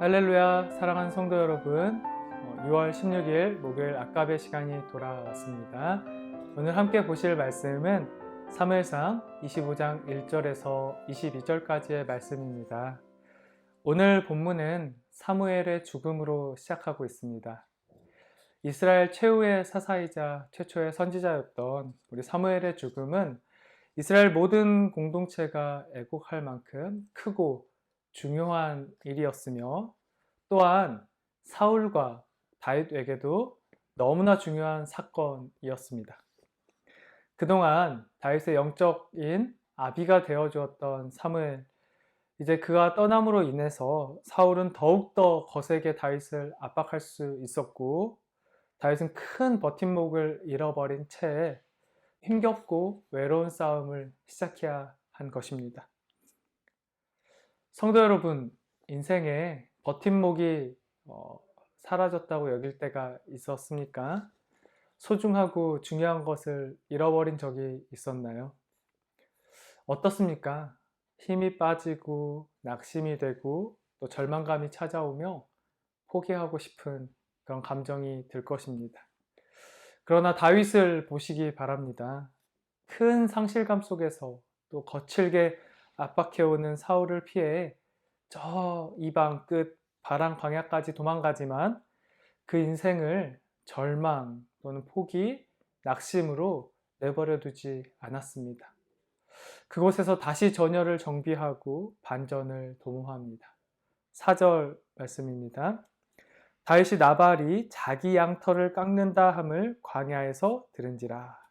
할렐루야 사랑하는 성도 여러분. 6월 16일 목요일 아까의 시간이 돌아왔습니다. 오늘 함께 보실 말씀은 사무엘상 25장 1절에서 22절까지의 말씀입니다. 오늘 본문은 사무엘의 죽음으로 시작하고 있습니다. 이스라엘 최후의 사사이자 최초의 선지자였던 우리 사무엘의 죽음은 이스라엘 모든 공동체가 애곡할 만큼 크고 중요한 일이었으며 또한 사울과 다윗에게도 너무나 중요한 사건이었습니다. 그동안 다윗의 영적인 아비가 되어 주었던 사무엘 이제 그가 떠남으로 인해서 사울은 더욱더 거세게 다윗을 압박할 수 있었고 다윗은 큰 버팀목을 잃어버린 채 힘겹고 외로운 싸움을 시작해야 한 것입니다. 성도 여러분, 인생에 버팀목이 어, 사라졌다고 여길 때가 있었습니까? 소중하고 중요한 것을 잃어버린 적이 있었나요? 어떻습니까? 힘이 빠지고 낙심이 되고 또 절망감이 찾아오며 포기하고 싶은 그런 감정이 들 것입니다. 그러나 다윗을 보시기 바랍니다. 큰 상실감 속에서 또 거칠게 압박해오는 사울을 피해 저 이방 끝 바람 광야까지 도망가지만 그 인생을 절망 또는 포기, 낙심으로 내버려 두지 않았습니다. 그곳에서 다시 전열을 정비하고 반전을 도모합니다. 4절 말씀입니다. 다윗이 나발이 자기 양털을 깎는다 함을 광야에서 들은지라.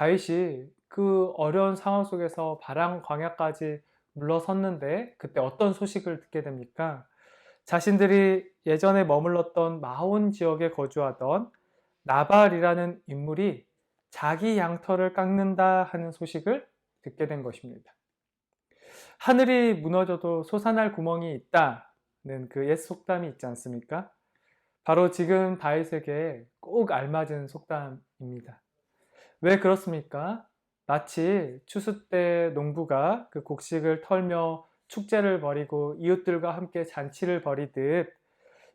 다윗이 그 어려운 상황 속에서 바람 광야까지 물러섰는데 그때 어떤 소식을 듣게 됩니까? 자신들이 예전에 머물렀던 마온 지역에 거주하던 나발이라는 인물이 자기 양털을 깎는다 하는 소식을 듣게 된 것입니다. 하늘이 무너져도 솟아날 구멍이 있다는 그 옛 속담이 있지 않습니까? 바로 지금 다윗에게 꼭 알맞은 속담입니다. 왜 그렇습니까? 마치 추수 때 농부가 그 곡식을 털며 축제를 벌이고 이웃들과 함께 잔치를 벌이듯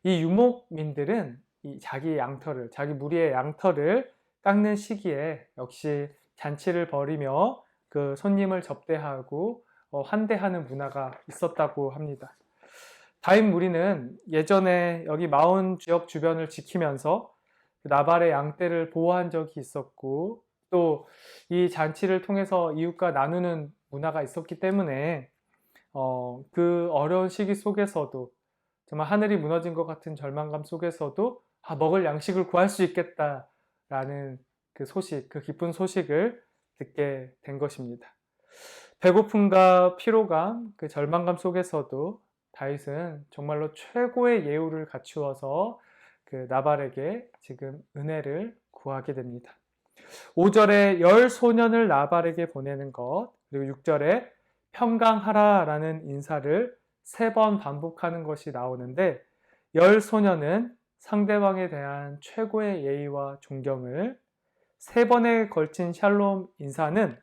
이 유목민들은 이 자기 양털을 자기 무리의 양털을 깎는 시기에 역시 잔치를 벌이며 그 손님을 접대하고 어, 환대하는 문화가 있었다고 합니다. 다윗 무리는 예전에 여기 마온 지역 주변을 지키면서 나발의 양떼를 보호한 적이 있었고 또 이 잔치를 통해서 이웃과 나누는 문화가 있었기 때문에 어, 그 어려운 시기 속에서도 정말 하늘이 무너진 것 같은 절망감 속에서도 아, 먹을 양식을 구할 수 있겠다라는 그 소식, 그 기쁜 소식을 듣게 된 것입니다. 배고픔과 피로감, 그 절망감 속에서도 다윗은 정말로 최고의 예우를 갖추어서 그 나발에게 지금 은혜를 구하게 됩니다. 5절에 열 소년을 나발에게 보내는 것, 그리고 6절에 평강하라 라는 인사를 세 번 반복하는 것이 나오는데 열 소년은 상대방에 대한 최고의 예의와 존경을 세 번에 걸친 샬롬 인사는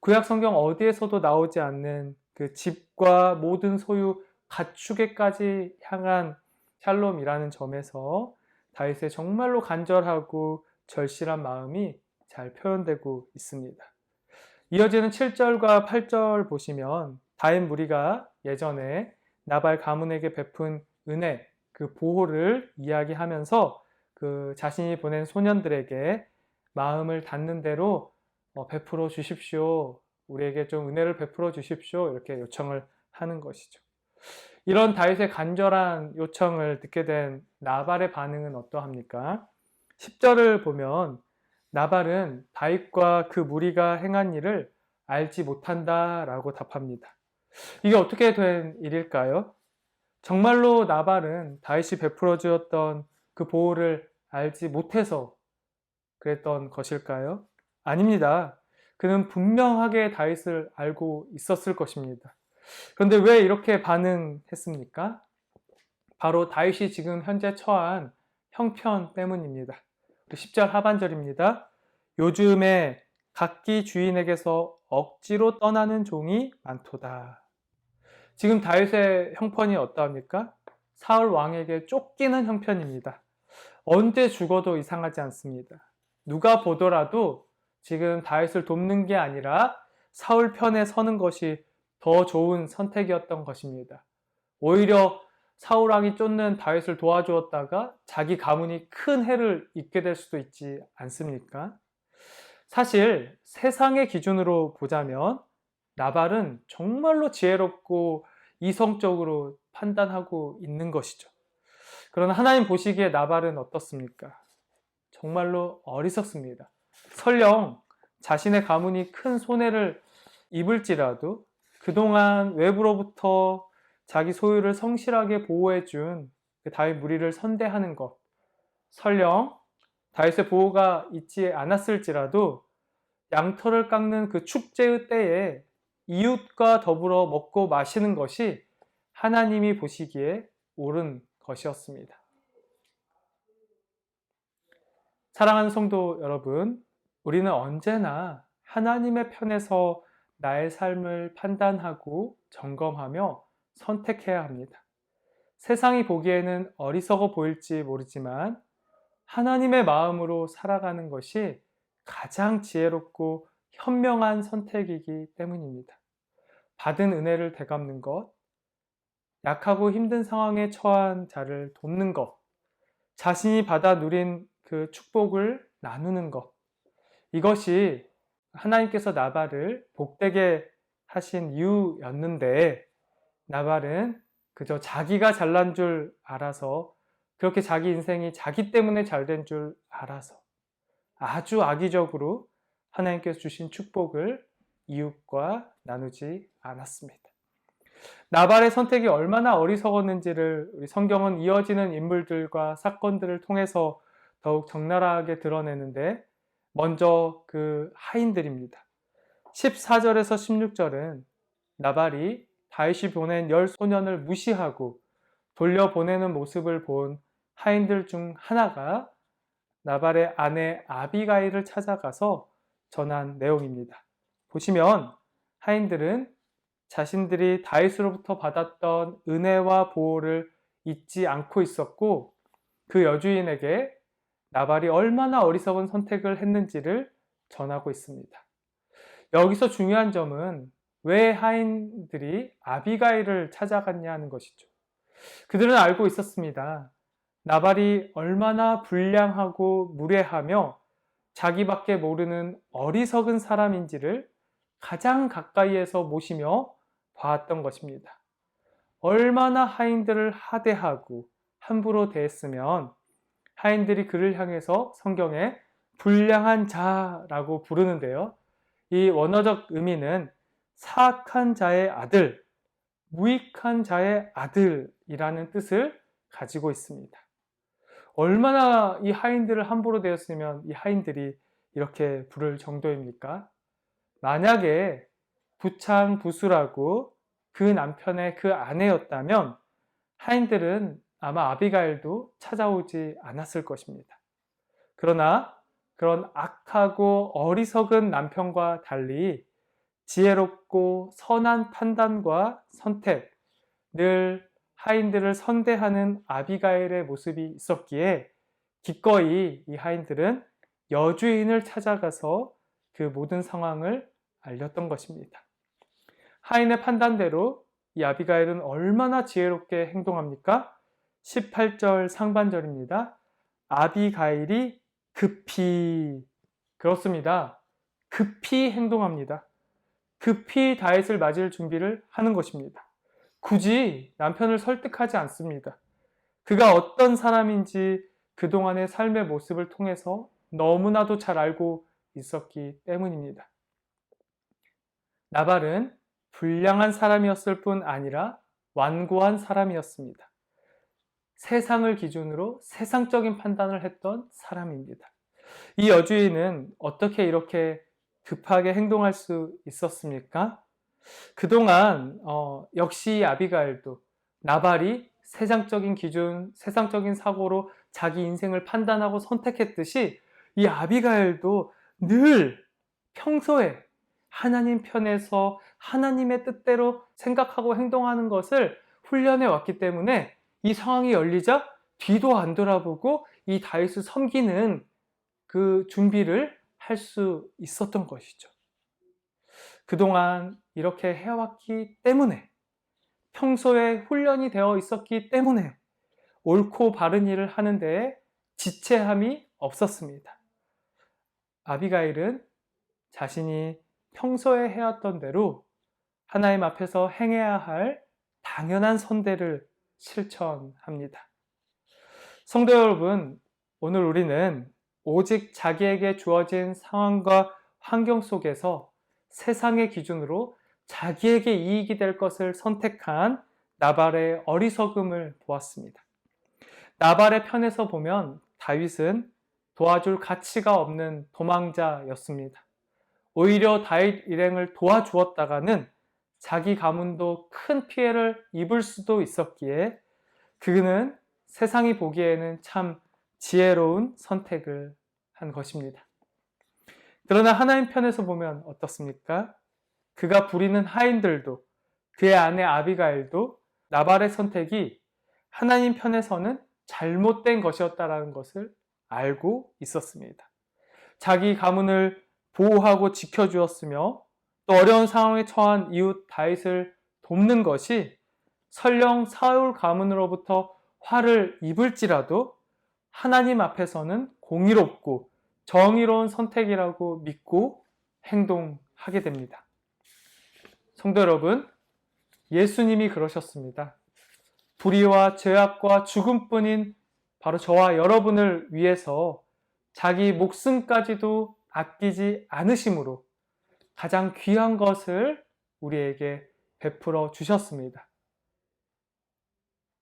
구약 성경 어디에서도 나오지 않는 그 집과 모든 소유 가축에까지 향한 샬롬이라는 점에서 다윗의 정말로 간절하고 절실한 마음이 잘 표현되고 있습니다. 이어지는 7절과 8절 보시면 다윗 무리가 예전에 나발 가문에게 베푼 은혜, 그 보호를 이야기하면서 그 자신이 보낸 소년들에게 마음을 닿는 대로 어, 베풀어 주십시오. 우리에게 좀 은혜를 베풀어 주십시오. 이렇게 요청을 하는 것이죠. 이런 다윗의 간절한 요청을 듣게 된 나발의 반응은 어떠합니까? 10절을 보면 나발은 다윗과 그 무리가 행한 일을 알지 못한다 라고 답합니다. 이게 어떻게 된 일일까요? 정말로 나발은 다윗이 베풀어 주었던 그 보호를 알지 못해서 그랬던 것일까요? 아닙니다. 그는 분명하게 다윗을 알고 있었을 것입니다. 그런데 왜 이렇게 반응했습니까? 바로 다윗이 지금 현재 처한 형편 때문입니다. 10절 하반절입니다. 요즘에 각기 주인에게서 억지로 떠나는 종이 많도다. 지금 다윗의 형편이 어떠합니까? 사울 왕에게 쫓기는 형편입니다. 언제 죽어도 이상하지 않습니다. 누가 보더라도 지금 다윗을 돕는 게 아니라 사울 편에 서는 것이 더 좋은 선택이었던 것입니다. 오히려 사울 왕이 쫓는 다윗을 도와주었다가 자기 가문이 큰 해를 입게 될 수도 있지 않습니까? 사실 세상의 기준으로 보자면 나발은 정말로 지혜롭고 이성적으로 판단하고 있는 것이죠. 그러나 하나님 보시기에 나발은 어떻습니까? 정말로 어리석습니다. 설령 자신의 가문이 큰 손해를 입을지라도 그동안 외부로부터 자기 소유를 성실하게 보호해준 그 다윗 무리를 선대하는 것. 설령 다윗의 보호가 있지 않았을지라도 양털을 깎는 그 축제의 때에 이웃과 더불어 먹고 마시는 것이 하나님이 보시기에 옳은 것이었습니다. 사랑하는 성도 여러분, 우리는 언제나 하나님의 편에서 나의 삶을 판단하고 점검하며 선택해야 합니다. 세상이 보기에는 어리석어 보일지 모르지만 하나님의 마음으로 살아가는 것이 가장 지혜롭고 현명한 선택이기 때문입니다. 받은 은혜를 되갚는 것, 약하고 힘든 상황에 처한 자를 돕는 것, 자신이 받아 누린 그 축복을 나누는 것. 이것이 하나님께서 나발을 복되게 하신 이유였는데, 나발은 그저 자기가 잘난 줄 알아서, 그렇게 자기 인생이 자기 때문에 잘된 줄 알아서, 아주 악의적으로 하나님께서 주신 축복을 이웃과 나누지 않았습니다. 나발의 선택이 얼마나 어리석었는지를 우리 성경은 이어지는 인물들과 사건들을 통해서 더욱 적나라하게 드러내는데 먼저 그 하인들입니다. 14절에서 16절은 나발이 다윗이 보낸 열 소년을 무시하고 돌려보내는 모습을 본 하인들 중 하나가 나발의 아내 아비가일을 찾아가서 전한 내용입니다. 보시면 하인들은 자신들이 다윗으로부터 받았던 은혜와 보호를 잊지 않고 있었고 그 여주인에게 나발이 얼마나 어리석은 선택을 했는지를 전하고 있습니다. 여기서 중요한 점은 왜 하인들이 아비가일을 찾아갔냐 는 것이죠. 그들은 알고 있었습니다. 나발이 얼마나 불량하고 무례하며 자기밖에 모르는 어리석은 사람인지를 가장 가까이에서 모시며 봐왔던 것입니다. 얼마나 하인들을 하대하고 함부로 대했으면 하인들이 그를 향해서 성경에 불량한 자라고 부르는데요. 이 원어적 의미는 사악한 자의 아들, 무익한 자의 아들이라는 뜻을 가지고 있습니다. 얼마나 이 하인들을 함부로 대했으면 이 하인들이 이렇게 부를 정도입니까? 만약에 부창 부수라고 그 남편의 그 아내였다면 하인들은 아마 아비가일도 찾아오지 않았을 것입니다. 그러나 그런 악하고 어리석은 남편과 달리 지혜롭고 선한 판단과 선택, 늘 하인들을 선대하는 아비가일의 모습이 있었기에 기꺼이 이 하인들은 여주인을 찾아가서 그 모든 상황을 알렸던 것입니다. 하인의 판단대로 이 아비가일은 얼마나 지혜롭게 행동합니까? 18절 상반절입니다. 아비가일이 급히 그렇습니다. 급히 행동합니다. 급히 다윗을 맞을 준비를 하는 것입니다. 굳이 남편을 설득하지 않습니다. 그가 어떤 사람인지 그동안의 삶의 모습을 통해서 너무나도 잘 알고 있었기 때문입니다. 나발은 불량한 사람이었을 뿐 아니라 완고한 사람이었습니다. 세상을 기준으로 세상적인 판단을 했던 사람입니다. 이 여주인은 어떻게 이렇게 급하게 행동할 수 있었습니까? 그동안 어, 역시 아비가일도 나발이 세상적인 기준, 세상적인 사고로 자기 인생을 판단하고 선택했듯이 이 아비가일도 늘 평소에 하나님 편에서 하나님의 뜻대로 생각하고 행동하는 것을 훈련해 왔기 때문에 이 상황이 열리자 뒤도 안 돌아보고 이 다윗을 섬기는 그 준비를 할 수 있었던 것이죠. 그동안 이렇게 해왔기 때문에 평소에 훈련이 되어 있었기 때문에 옳고 바른 일을 하는데 지체함이 없었습니다. 아비가일은 자신이 평소에 해왔던 대로 하나님 앞에서 행해야 할 당연한 선대를 실천합니다. 성도 여러분, 오늘 우리는 오직 자기에게 주어진 상황과 환경 속에서 세상의 기준으로 자기에게 이익이 될 것을 선택한 나발의 어리석음을 보았습니다. 나발의 편에서 보면 다윗은 도와줄 가치가 없는 도망자였습니다. 오히려 다윗 일행을 도와주었다가는 자기 가문도 큰 피해를 입을 수도 있었기에 그는 세상이 보기에는 참 지혜로운 선택을 한 것입니다. 그러나 하나님 편에서 보면 어떻습니까? 그가 부리는 하인들도 그의 아내 아비가일도 나발의 선택이 하나님 편에서는 잘못된 것이었다라는 것을 알고 있었습니다. 자기 가문을 보호하고 지켜주었으며 또 어려운 상황에 처한 이웃 다윗을 돕는 것이 설령 사울 가문으로부터 화를 입을지라도 하나님 앞에서는 공의롭고 정의로운 선택이라고 믿고 행동하게 됩니다. 성도 여러분, 예수님이 그러셨습니다. 불의와 죄악과 죽음뿐인 바로 저와 여러분을 위해서 자기 목숨까지도 아끼지 않으심으로 가장 귀한 것을 우리에게 베풀어 주셨습니다.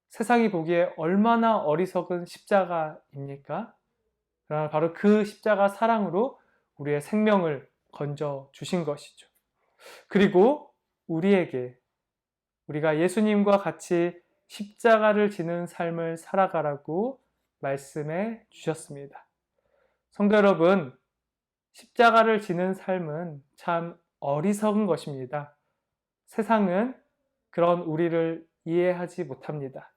세상이 보기에 얼마나 어리석은 십자가입니까? 그러나 바로 그 십자가 사랑으로 우리의 생명을 건져 주신 것이죠. 그리고 우리에게 우리가 예수님과 같이 십자가를 지는 삶을 살아가라고 말씀해 주셨습니다. 성도 여러분, 십자가를 지는 삶은 참 어리석은 것입니다. 세상은 그런 우리를 이해하지 못합니다.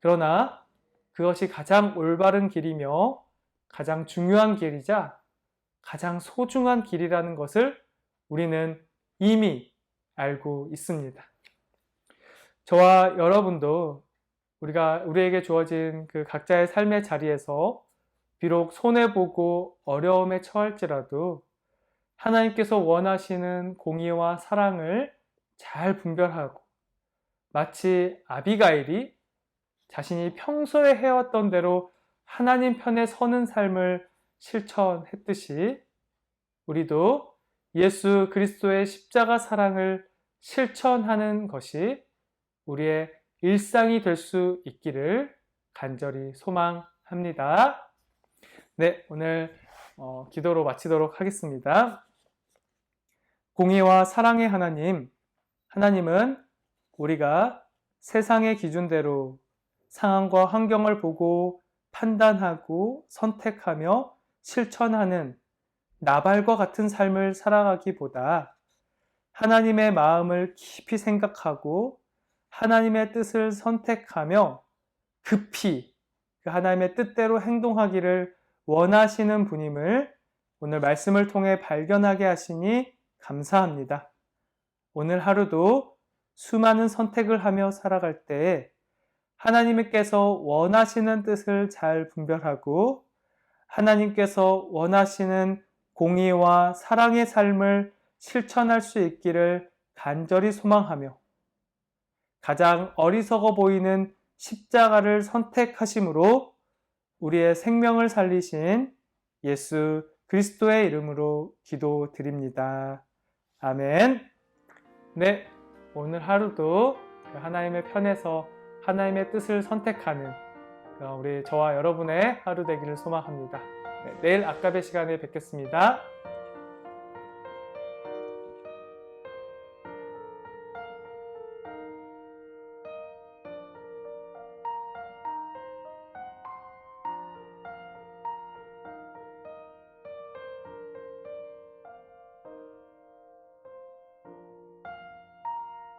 그러나 그것이 가장 올바른 길이며 가장 중요한 길이자 가장 소중한 길이라는 것을 우리는 이미 알고 있습니다. 저와 여러분도 우리가 우리에게 주어진 그 각자의 삶의 자리에서 비록 손해보고 어려움에 처할지라도 하나님께서 원하시는 공의와 사랑을 잘 분별하고 마치 아비가일이 자신이 평소에 해왔던 대로 하나님 편에 서는 삶을 실천했듯이 우리도 예수 그리스도의 십자가 사랑을 실천하는 것이 우리의 일상이 될 수 있기를 간절히 소망합니다. 네, 오늘 어, 기도로 마치도록 하겠습니다. 공의와 사랑의 하나님, 하나님은 우리가 세상의 기준대로 상황과 환경을 보고 판단하고 선택하며 실천하는 나발과 같은 삶을 살아가기보다 하나님의 마음을 깊이 생각하고 하나님의 뜻을 선택하며 급히 그 하나님의 뜻대로 행동하기를 원하시는 분임을 오늘 말씀을 통해 발견하게 하시니 감사합니다. 오늘 하루도 수많은 선택을 하며 살아갈 때 하나님께서 원하시는 뜻을 잘 분별하고 하나님께서 원하시는 공의와 사랑의 삶을 실천할 수 있기를 간절히 소망하며 가장 어리석어 보이는 십자가를 선택하심으로 우리의 생명을 살리신 예수 그리스도의 이름으로 기도드립니다. 아멘. 네, 오늘 하루도 그 하나님의 편에서 하나님의 뜻을 선택하는 우리 저와 여러분의 하루 되기를 소망합니다. 네, 내일 아까의 시간에 뵙겠습니다.